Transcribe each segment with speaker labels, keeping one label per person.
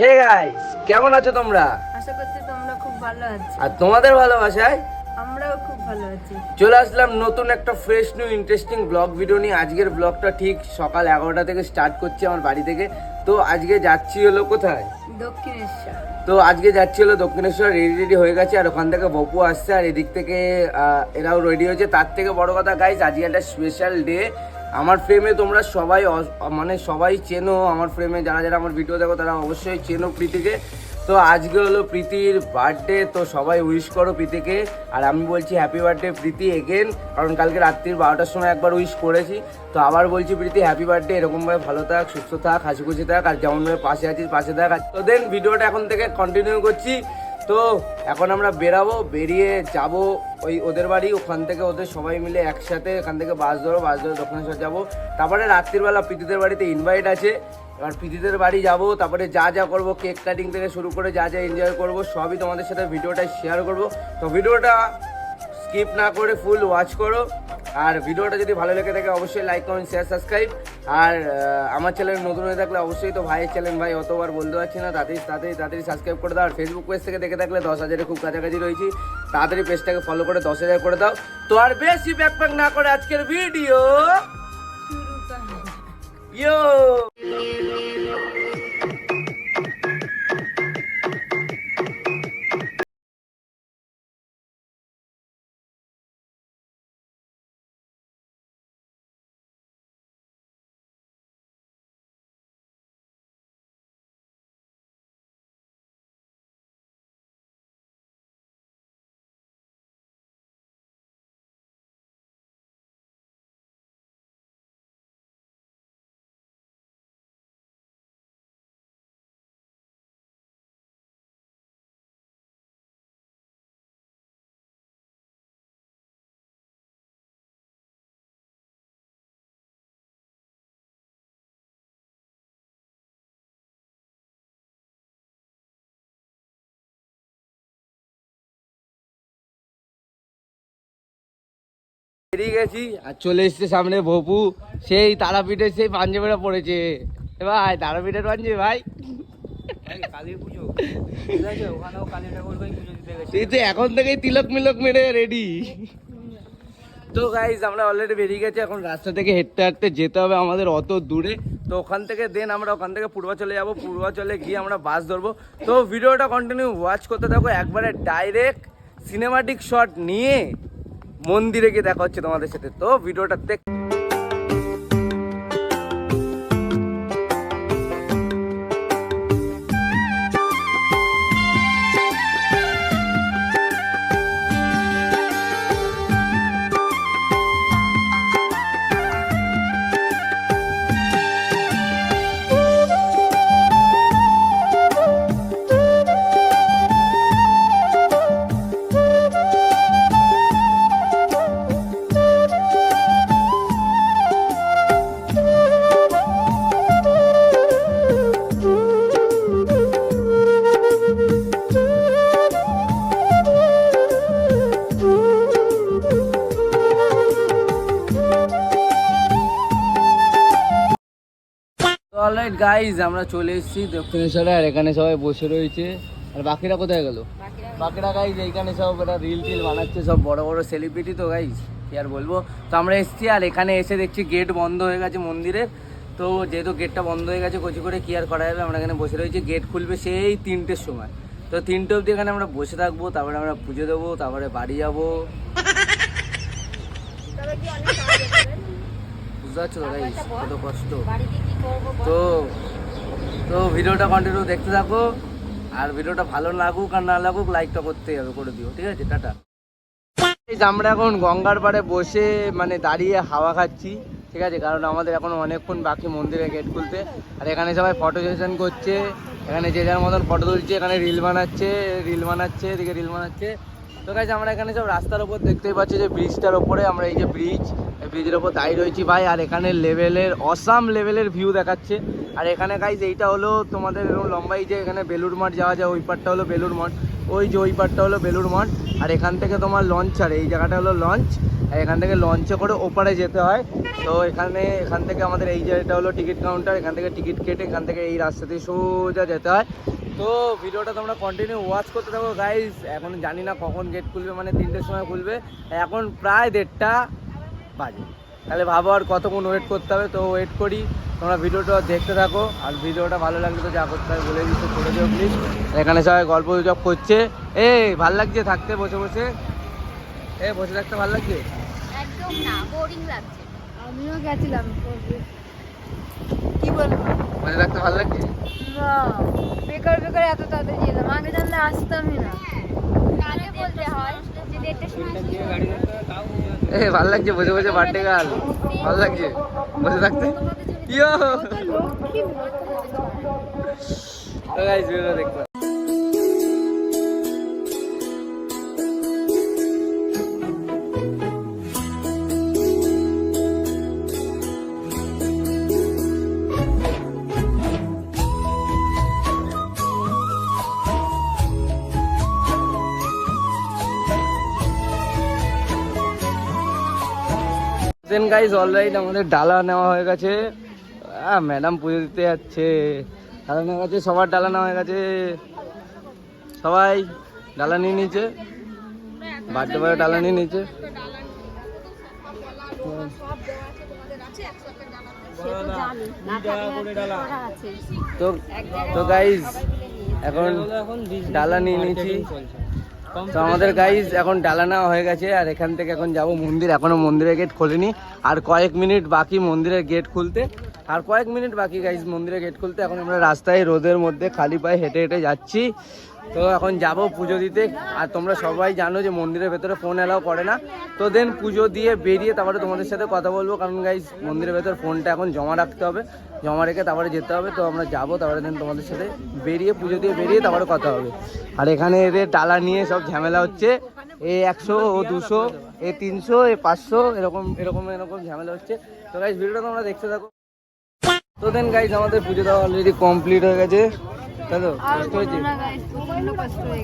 Speaker 1: Hey guys কেমন আছো তোমরা?
Speaker 2: আশা করছি তোমরা খুব ভালো আছো।
Speaker 1: আর তোমাদের ভালোবাসায়?
Speaker 2: আমরাও খুব ভালো আছি।
Speaker 1: চলে আসলাম নতুন একটা fresh new interesting blog video নিয়ে। আজকের ব্লগটা ঠিক সকাল এগারোটা থেকে স্টার্ট করছি আমার বাড়ি থেকে। তো আজকে যাচ্ছি হলো কোথায়?
Speaker 2: দক্ষিণেশ্বর।
Speaker 1: তো আজকে যাচ্ছি হলো দক্ষিণেশ্বর রেডি রেডি হয়ে গেছে। আর ওখান থেকে বপু আসছে। আর এদিক থেকে এরাও রেডি হয়েছে। তার থেকে বড় কথা গাইজ আজকে একটা স্পেশাল ডে আমার ফ্রেমে তোমরা সবাই মানে সবাই চেনো, আমার ফ্রেমে যারা যারা আমার ভিডিও দেখো, তারা অবশ্যই চেনো প্রীতিকে। তো আজকে হলো প্রীতির বার্থডে তো সবাই উইশ করো প্রীতিকে। আর আমি বলছি হ্যাপি বার্থডে প্রীতি এগেন কারণ কালকে রাত্রির বারোটার সময় একবার উইশ করেছি। তো আবার বলছি প্রীতি হ্যাপি বার্থডে এরকমভাবে ভালো থাক, সুস্থ থাক, হাসি খুশি থাক, আর যেমনভাবে পাশে আছিস, পাশে থাক। তো দেন ভিডিওটা এখন থেকে কন্টিনিউ করছি। তো এখন আমরা বেরাবো, বেরিয়ে যাব ওই ওদের বাড়ি, ওখান থেকে ওদের সবাই মিলে একসাথে এখান থেকে বাস ধরো, বাস ধরে দক্ষিণেশ্বর যাব। তারপরে রাত্রিবেলা প্রীতিদের বাড়িতে ইনভাইট আছে। এবার প্রীতিদের বাড়ি যাব, তারপরে যা যা করব কেক কাটিং থেকে শুরু করে যা যা এনজয় করব, সবই তোমাদের সাথে ভিডিওটা শেয়ার করব। তো ভিডিওটা স্কিপ না করে ফুল ওয়াচ করো। আর ভিডিওটা যদি ভালো লেগে থাকে অবশ্যই লাইক কমেন্ট শেয়ার সাবস্ক্রাইব আর আমার চ্যানেল নতুন হয়ে থাকলে অবশ্যই তো ভাইয়ের চ্যানেল ভাই অতবার বলতে পারছি না। তাড়াতাড়ি তাড়াতাড়ি তাড়াতাড়ি সাবস্ক্রাইব করে দাও। আর ফেসবুক পেজ থেকে দেখে থাকলে দশ হাজারের খুব কাছাকাছি রয়েছি। তাড়াতাড়ি পেজটাকে ফলো করে দশ হাজার করে দাও। তো আর বেশি ব্যাকপ্যাক না করে আজকের ভিডিও
Speaker 2: শুরু
Speaker 1: ইয়ো বেরিয়ে গেছি আর চলে এসছে সামনে ভপু। সেই তারাপীঠের সেই পাঞ্জাবিটা পড়েছে। ভাই তারাপীঠের পাঞ্জাবি ভাই। তো এখন থেকেই তিলক মিলক মেরে রেডি তো গাইজ আমরা অলরেডি বেরিয়ে গেছি। এখন রাস্তা থেকে হেঁটতে হাঁটতে যেতে হবে আমাদের অত দূরে। তো ওখান থেকে দেন আমরা ওখান থেকে পূর্বাচলে যাব। পূর্বাচলে গিয়ে আমরা বাস ধরবো। তো ভিডিওটা কন্টিনিউ ওয়াচ করতে থাকো। একবারে ডাইরেক্ট সিনেমাটিক শট নিয়ে মন্দিরে গিয়ে দেখা হচ্ছে তোমাদের সাথে। তো ভিডিওটা দেখ অলরাইট গাইজ আমরা চলে এসেছি দক্ষিণেশ্বরে আর এখানে সবাই বসে রয়েছে। আর বাকিরা কোথায় গেল? বাকিরা গাইজ এইখানে সব একটা রিল টিল বানাচ্ছে সব বড় বড় সেলিব্রিটি তো গাইজ কি আর বলব? তো আমরা এসেছি আর এখানে এসে দেখছি গেট বন্ধ হয়ে গেছে মন্দিরের। তো যেহেতু গেটটা বন্ধ হয়ে গেছে কচি করে কি আর করা যাবে? আমরা এখানে বসে রয়েছি গেট খুলবে সেই তিনটের সময়। তো তিনটে অবধি এখানে আমরা বসে থাকব তারপরে আমরা পুজো দেবো তারপরে বাড়ি যাব। বুঝতে পারছ কত কষ্ট। তো তো ভিডিওটা কন্টিনিউ দেখতে থাকো। আর ভিডিওটা ভালো লাগুক আর না লাগুক লাইকটা করতেই হবে, করে দিও, ঠিক আছে? টাটা। আমরা এখন গঙ্গার পাড়ে বসে মানে দাঁড়িয়ে হাওয়া খাচ্ছি, ঠিক আছে? কারণ আমাদের এখন অনেকক্ষণ বাকি মন্দিরে গেট খুলতে। আর এখানে সবাই ফটো সেশন করছে। এখানে যে যার মতন ফটো তুলছে, এখানে রিল বানাচ্ছে রিল বানাচ্ছে, এদিকে রিল বানাচ্ছে। তো গাইজ আমরা এখানে সব রাস্তার উপর দেখতেই পাচ্ছি যে ব্রিজটার ওপরে আমরা এই যে ব্রিজ এই ব্রিজের ওপর দাঁড়িয়ে রয়েছি ভাই, আর এখানে লেভেলের অসাম লেভেলের ভিউ দেখাচ্ছে। আর এখানে গাইজ এইটা হলো তোমাদের এরকম লম্বাই যে এখানে বেলুর মাঠ যাওয়া যায়, ওই পারটা হলো বেলুর মঠ। ওই যে ওই পারটা হলো বেলুর মঠ। আর এখান থেকে তোমার লঞ্চ ছাড়ে এই জায়গাটা হলো লঞ্চ আর এখান থেকে লঞ্চে করে ওপারে যেতে হয়। তো এখানে, এখান থেকে আমাদের এই যে এটা হলো টিকিট কাউন্টার এখান থেকে টিকিট কেটে এখান থেকে এই রাস্তা দিয়ে সোজা যেতে হয়। তো ভিডিওটা তোমরা কন্টিনিউ ওয়াচ করতে থাকো গাইজ এখন জানি না কখন গেট খুলবে মানে তিনটের সময় খুলবে। এখন প্রায় দেড়টা বাজে। তাহলে ভাবো আর কতক্ষণ ওয়েট করতে হবে। তো ওয়েট করি। তোমরা ভিডিওটা দেখতে থাকো। আর ভিডিওটা ভালো লাগলে তো যা করতে হবে বলে দিচ্ছি করে দিও প্লিজ এখানে সবাই গল্প গুজব করছে। এ ভালো লাগছে থাকতে বসে বসে? এ বসে থাকতে ভালো লাগছে?
Speaker 3: একদম না বোরিং লাগছে।
Speaker 2: আমিও গেছিলাম। কি বলব?
Speaker 1: বসে থাকতে ভালো লাগছে
Speaker 2: না বেকার বেকার এত তাড়াতাড়ি যেতাম আগে জানলে আসতামই না।
Speaker 3: আগে বলতে হয়? যে দেড়টার সময়।
Speaker 1: এ ভালো লাগছে বসে বসে বার্থডে গাল ভালো লাগছে বসে থাকতে। ইয়ো তো গাইস ভিডিওটা দেখতে। দেন গাইজ অলরাইট আমাদের ডালা নেওয়া হয়ে গেছে ম্যাডাম পুজো দিতে যাচ্ছে ডালা নেওয়া গেছে, সবার ডালা নেওয়া হয়ে গেছে সবাই ডালা নিয়ে নিয়েছে বার্থডে বয় ডালা নিয়ে নিয়েছে তো তো গাইজ এখন ডালা নিয়ে।
Speaker 4: চলছে।
Speaker 1: তো আমাদের গাইজ এখন ডালা নেওয়া হয়ে গেছে, আর এখান থেকে এখন যাব মন্দির, এখনও মন্দিরের গেট খোলেনি। আর কয়েক মিনিট বাকি মন্দিরের গেট খুলতে। আর কয়েক মিনিট বাকি গাইজ মন্দিরে গেট খুলতে। এখন আমরা রাস্তায়, রোদের মধ্যে খালি পায়ে হেঁটে হেঁটে যাচ্ছি। তো এখন যাব পুজো দিতে। আর তোমরা সবাই জানো যে মন্দিরের ভেতরে ফোন অ্যালাউ করে না। তো দেন পুজো দিয়ে বেরিয়ে তারপরে তোমাদের সাথে কথা বলব। কারণ গাইজ মন্দিরের ভেতরে ফোনটা এখন জমা রাখতে হবে। জমা রেখে তারপরে যেতে হবে। তো আমরা যাব তারপরে দেন তোমাদের সাথে বেরিয়ে, পুজো দিয়ে বেরিয়ে তারপরে কথা হবে। আর এখানে এদের ডালা নিয়ে সব ঝামেলা হচ্ছে। এ একশো, ও দুশো, এ তিনশো, এ পাঁচশো, এরকম এরকম এরকম ঝামেলা হচ্ছে। তো গাইজ ভিডিওটা তোমরা দেখতে থাকো। তো দেন গাইজ আমাদের পুজো দেওয়া অলরেডি কমপ্লিট হয়ে গেছে। তাই তো? কষ্ট হয়েছে?
Speaker 2: হয়ে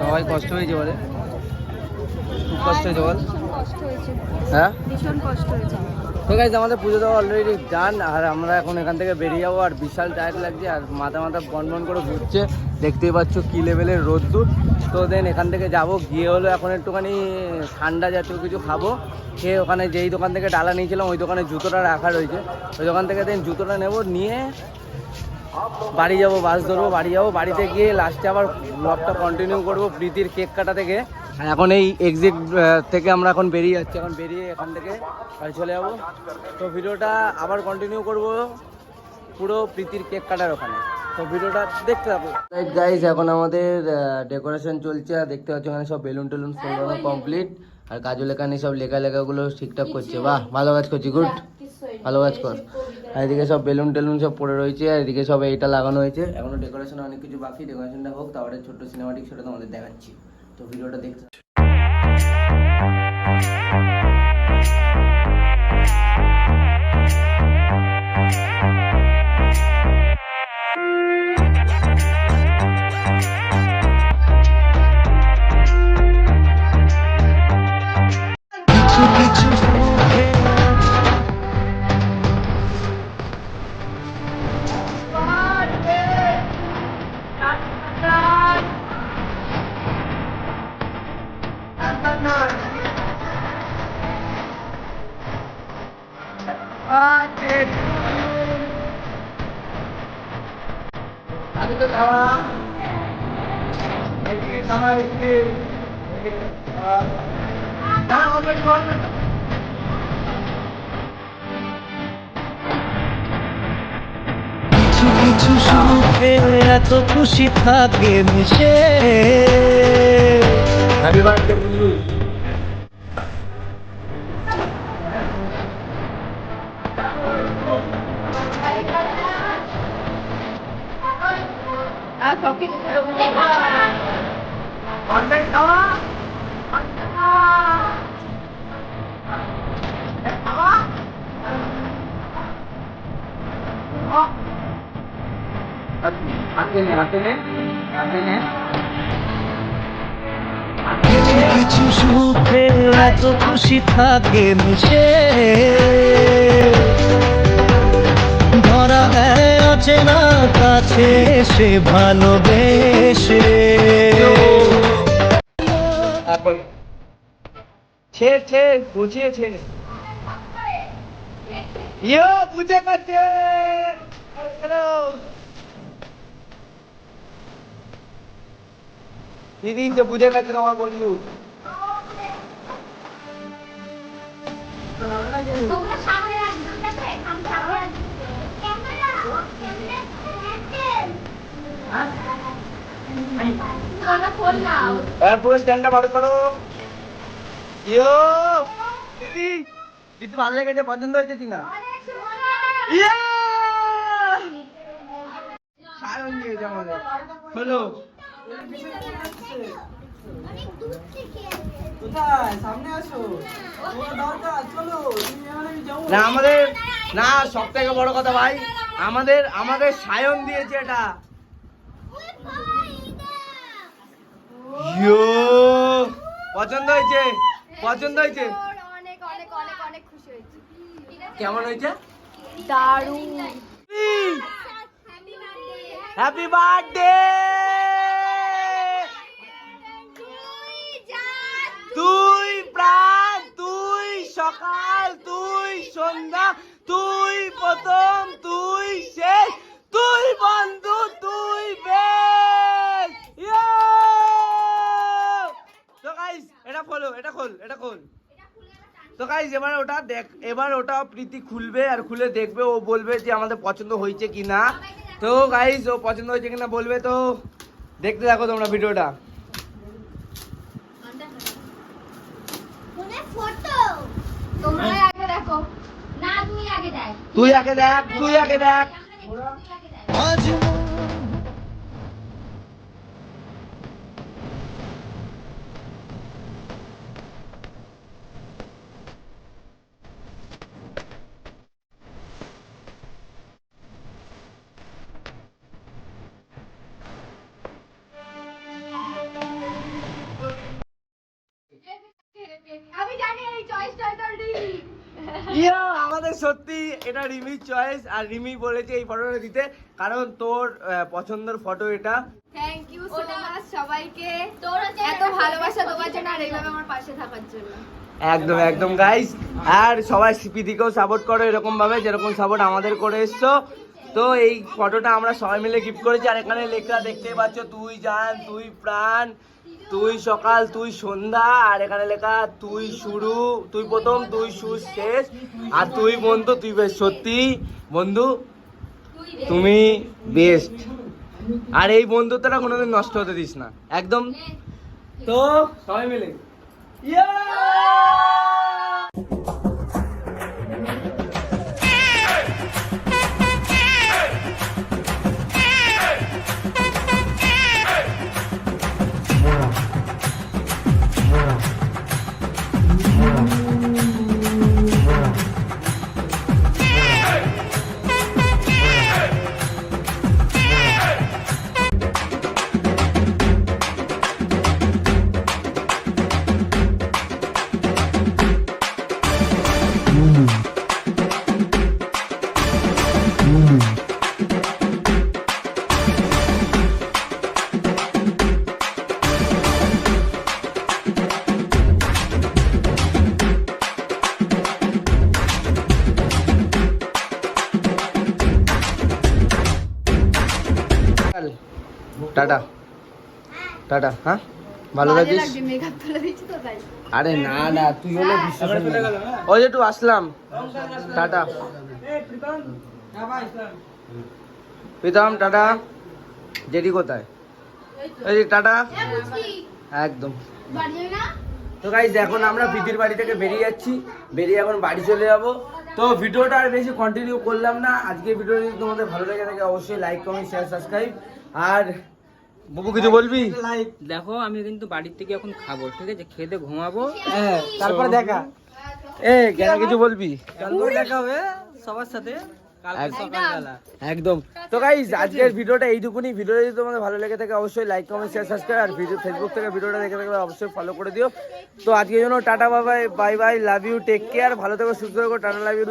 Speaker 1: সবাই কষ্ট হয়েছে বলে? খুব কষ্ট হয়েছে বল? হ্যাঁ?
Speaker 2: ভীষণ কষ্ট হয়েছে।
Speaker 1: ঠিক আছে আমাদের পুজো দেওয়া অলরেডি ডান আর আমরা এখন এখান থেকে বেরিয়ে যাব আর বিশাল টায়ার্ড লাগছে আর মাথা মাথা বন বন করে ঘুরছে। দেখতেই পাচ্ছ কি লেভেলের রোদ্দুর। তো দেন এখান থেকে যাব, গিয়ে হলো এখন একটুখানি ঠান্ডা জাতীয় কিছু খাব। খেয়ে ওখানে যেই দোকান থেকে ডালা নিয়েছিলাম, ওই দোকানে জুতোটা রাখা রয়েছে। ওই দোকান থেকে দেন জুতোটা নেব, নিয়ে বাড়ি যাব, বাস ধরবো, বাড়ি যাব। বাড়িতে গিয়ে লাস্টে আবার ব্লগটা কন্টিনিউ করব, প্রীতির কেক কাটা থেকে। আর এখন এই এক্সিট থেকে আমরা এখন বেরিয়ে যাচ্ছি। এখন বেরিয়ে এখান থেকে বাড়ি চলে যাব। তো ভিডিওটা আবার কন্টিনিউ করব। পুরো প্রীতির কেক কাটার ওখানে। তো ভিডিওটা দেখতে থাকো গাইজ এখন আমাদের ডেকোরেশন চলছে আর দেখতে পাচ্ছ এখানে সব বেলুন টেলুন ফোলানো কমপ্লিট। আর কাজু লেখানি সব লেখা লেখাগুলো ঠিকঠাক করছে। বাহ ভালো কাজ করছি গুড ভালো কাজ কর। আর এদিকে সব বেলুন টেলুন সব পড়ে রয়েছে আর এদিকে সব এইটা লাগানো হয়েছে। এখনও ডেকোরেশন অনেক কিছু বাকি ডেকোরেশনটা হোক তারপরে ছোট্ট সিনেমাটিক সেটা তোমাদের দেখাচ্ছি। তো ভিডিওটা দেখতে
Speaker 5: সুখে এত খুশি থাকে মিশে।
Speaker 1: হ্যাপি বার্থডে হাতে নে হাতে নে হাতে নে
Speaker 5: কিছু সুখে এত খুশি থাকে মিশে ধরা অচেনা কাছে সে ভালোবেসে।
Speaker 1: ছে ছে বুঝিয়েছে ইয়ো বুঝে গেছে হ্যালো দিদি তো বুঝে গেছে বন্ধু।
Speaker 3: তোমরা নাও
Speaker 1: এবার পুরো স্ট্যান্ডটা ভালো করো। ইয়ো দিদি দিদি ভালো লেগেছে পছন্দ হয়েছে কিনা? ইয়ে! সায়ন হলো না আমাদের না সব থেকে বড় কথা ভাই আমাদের আমাদের সায়ন দিয়েছে এটা। পছন্দ হয়েছে? পছন্দ হয়েছে?
Speaker 2: অনেক অনেক অনেক অনেক খুশি হয়েছি।
Speaker 1: কেমন হয়েছে?
Speaker 2: দারুণ।
Speaker 3: হ্যাপি বার্থডে
Speaker 1: হ্যাপি বার্থডে তুই প্রাণ, তুই সকাল, তুই সন্ধ্যা, তুই প্রথম, তুই শেষ, তুই বন্ধু, তুই বেশ। তো গাইস এটা খোলো, এটা খোল এটা খোল। তো গাইস এবার ওটা দেখ, এবার ওটা প্রীতি খুলবে আর খুলে দেখবে, ও বলবে যে আমাদের পছন্দ হয়েছে কি না তো গাইস ও পছন্দ হয়েছে কিনা বলবে, তো দেখতে থাকো তোমরা ভিডিওটা
Speaker 3: ফোনে ফটো
Speaker 2: তোমরা আগে দেখো
Speaker 3: না তুই আগে দেখ।
Speaker 1: তুই আগে দেখ তুই আগে দেখ। এটা রিমির চয়েস আর রিমি বলেছে এই ফটোটা দিতে। কারণ তোর পছন্দের ফটো এটা।
Speaker 2: থ্যাংক ইউ সো মাচ সবাইকে।
Speaker 3: তোর
Speaker 2: এত ভালোবাসা তোমার জন্য আর এইভাবে আমার পাশে থাকার জন্য।
Speaker 1: একদম একদম গাইস আর সবাই সিপিদিকেও সাপোর্ট করো এরকম ভাবে যেরকম সাপোর্ট আমাদের করে এসছো। তো এই ফটোটা আমরা সবাই মিলে গিফট করেছি। আর এখানে লেখা দেখতেই পাচ্ছ তুই জান তুই প্রাণ। তুই সকাল, তুই সন্ধ্যা, আর এখানে লেখা, তুই শুরু, তুই প্রথম, তুই সুর শেষ, আর তুই বন্ধু, তুই বেশ, সত্যি, বন্ধু, তুমি বেস্ট আর এই বন্ধুত্বটা কোনোদিন নষ্ট হতে দিস না। একদম। তো সবাই মিলে। টাটা টাটা হ্যাঁ? ভালো থাকিস? আরে না না তুই হলে বিশ্বাস ওই যে একটু আসলাম। টাটা। প্রীতম। টাটা। জেডি কোথায়? এই যে টাটা। একদম। তো গাইজ এখন আমরা প্রীতির বাড়ি থেকে বেরিয়ে যাচ্ছি। বেরিয়ে এখন বাড়ি চলে যাব। তো ভিডিওটা আর বেশি কন্টিনিউ করলাম না। আজকে ভিডিও যদি তোমাদের ভালো লেগে থাকে অবশ্যই লাইক কমেন্ট শেয়ার সাবস্ক্রাইব আর বাবু কিছু বলবি?
Speaker 4: দেখো আমি কিন্তু বাড়ির থেকে এখন খাব ঠিক আছে? খেতে ঘুমাবো।
Speaker 1: হ্যাঁ তারপরে দেখা। এ কেন কিছু বলবি?
Speaker 4: দেখা হবে সবার সাথে।
Speaker 1: একদম। তো গাইজ আজকের ভিডিওটা এইটুকুনি। ভিডিও যদি তোমাদের ভালো লেগে থাকে অবশ্যই লাইক কমেন্ট শেয়ার সাবস্ক্রাইব আর ভিডিও ফেসবুক থেকে ভিডিওটা দেখে থাকলে অবশ্যই ফলো করে দিও। তো আজকের জন্য tata Babai bye bye love you take care ভালো থেকো সুস্থ থেকো টাটা লাভ ইউ